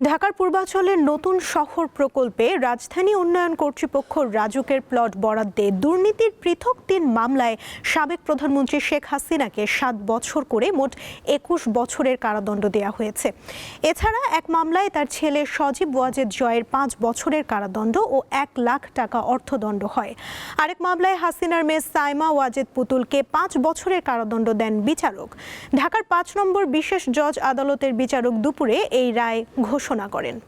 ঢাকার পূর্বাঞ্চলের নতুন শহর প্রকল্পে রাজধানী উন্নয়ন কর্তৃপক্ষ রাজুকের প্লট বরাদ্দে দুর্নীতির পৃথক তিন মামলায় সাবেক প্রধানমন্ত্রী শেখ হাসিনাকে সাত বছর করে মোট একুশ বছরের কারাদণ্ড দেওয়া হয়েছে। এছাড়া এক মামলায় তার ছেলে সজীব ওয়াজেদ জয়ের পাঁচ বছরের কারাদণ্ড ও এক লাখ টাকা অর্থদণ্ড হয়। আরেক মামলায় হাসিনার মেয়ে সাইমা ওয়াজেদ পুতুলকে পাঁচ বছরের কারাদণ্ড দেন বিচারক। ঢাকার পাঁচ নম্বর বিশেষ জজ আদালতের বিচারক দুপুরে এই রায় ঘোষণা করেন।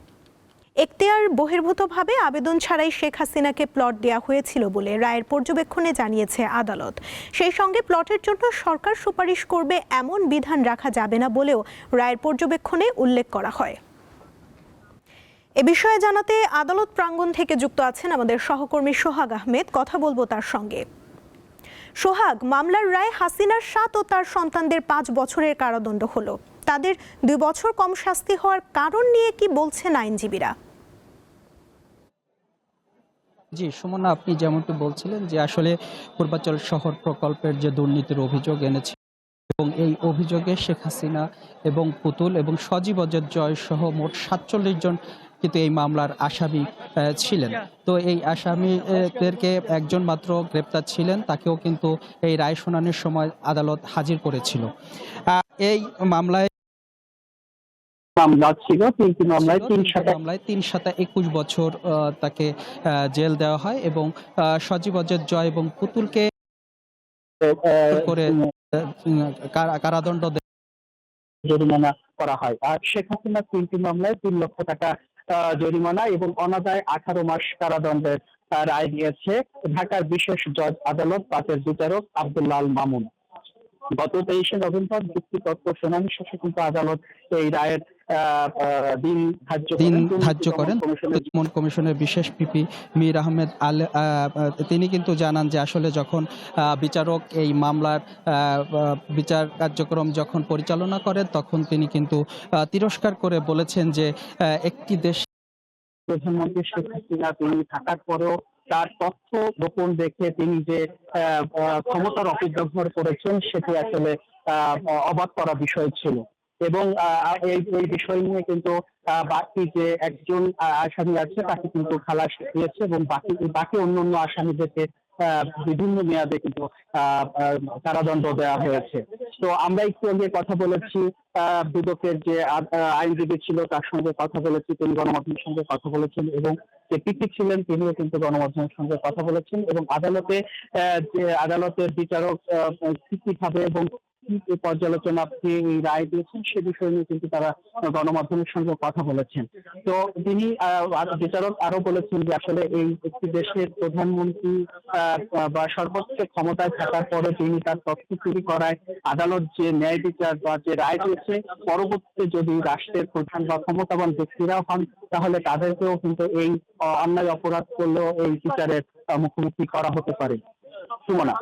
এখতিয়ার বহির্ভূতভাবে আবেদন ছাড়াই শেখ হাসিনাকে প্লট দেওয়া হয়েছিল বলে রায়ের পর্যবেক্ষণে জানিয়েছে আদালত। সেই সঙ্গে প্লটের জন্য সরকার সুপারিশ করবে এমন বিধান রাখা যাবে না বলেও রায়ের পর্যবেক্ষণে উল্লেখ করা হয়। এ বিষয়ে জানাতে আদালত প্রাঙ্গণ থেকে যুক্ত আছেন আমাদের সহকর্মী সোহাগ আহমেদ। কথা বলব তার সঙ্গে। সোহাগ, মামলার রায় হাসিনার সাত ও তার সন্তানদের পাঁচ বছরের কারাদণ্ড হলো। তাদের দুই বছর কম শাস্তি হওয়ার কারণ নিয়ে কি বলছেন আইনজীবীরা? জি, সুমনা, আপনি যেমনটি বলছিলেন যে আসলে পূর্বাচল শহর প্রকল্পের যে দুর্নীতির অভিযোগ এনেছে এবং এই অভিযোগে শেখ হাসিনা এবং পুতুল এবং সজীব অজয় জয় সহ মোট সাতচল্লিশ জন কিন্তু এই মামলার আসামি ছিলেন। তো এই আসামিদেরকে একজন মাত্র গ্রেপ্তার ছিলেন, তাকেও কিন্তু এই রায় শুনানির সময় আদালত হাজির করেছিল। এই মামলায় মামলা ছিল তিনটি মামলায় মামলায় তিন একুশ বছর তাকে জেল দেওয়া হয় এবং সজীব অজয় জয় এবং পুতুলকে করে কারাদণ্ড জরিমানা করা হয়। আর শেখ হাসিনা তিনটি মামলায় তিন লক্ষ টাকা জরিমানা এবং অনাদায় আঠারো মাস কারাদণ্ডের রায় দিয়েছে ঢাকার বিশেষ জজ আদালত পাকের বিচারক আব্দুল্লাহ আল মামুন। গত তেইশে নভেম্বর যুক্তিতত্ত্ব শুনানি শেষে কিন্তু আদালত এই রায়ের দিন ধার্য করেন। করেন কমিশনের বিশেষ পিপি মীর আহমেদ আল তিনি কিন্তু জানান যে আসলে যখন বিচারক এই মামলার বিচার কার্যক্রম যখন পরিচালনা করেন তখন তিনি কিন্তু তিরস্কার করে বলেছেন যে একটি দেশ প্রধানমন্ত্রী শেখ হাসিনা তিনি থাকার পরেও তার তথ্য গোপন রেখে তিনি যে ক্ষমতার অপব্যবহার করেছেন সেটি আসলে আহ, অবাক করা বিষয় ছিল এবং এই বিষয় নিয়ে কিন্তু বাকি যে একজন আসামি আছে, তাকে কিন্তু খালাস দিয়েছে এবং বাকি বাকি অন্যান্য আসামিদেরকে বিভিন্ন মেয়াদে কিন্তু কারাদণ্ড দেওয়া হয়েছে। তো আমরা একটু আগে কথা বলেছি দুদকের যে আইনজীবী ছিল, তার সঙ্গে কথা বলেছি, তিনি গণমাধ্যমের সঙ্গে কথা বলেছেন এবং যে পিপি ছিলেন, তিনিও কিন্তু গণমাধ্যমের সঙ্গে কথা বলেছেন এবং আদালতে যে আদালতের বিচারক কীভাবে এবং পর্যালোচনা কি এই রায় দিয়েছেন, সে বিষয় নিয়ে কিন্তু তারা গণমাধ্যমের সঙ্গে কথা বলেছেন। তো তিনি বিচারক আরও বলেছেন যে আসলে এই একটি দেশের প্রধানমন্ত্রী বা সর্বোচ্চ ক্ষমতায় থাকার পরে তিনি তার তথ্য চুরি করায় আদালত যে ন্যায় বিচার বা যে রায় দিয়েছে, পরবর্তীতে যদি রাষ্ট্রের প্রধান বা ক্ষমতাবান ব্যক্তিরা হন, তাহলে তাদেরকেও কিন্তু এই অন্যায় অপরাধ করলেও এই বিচারের মুখোমুখি করা হতে পারে। সুমনা।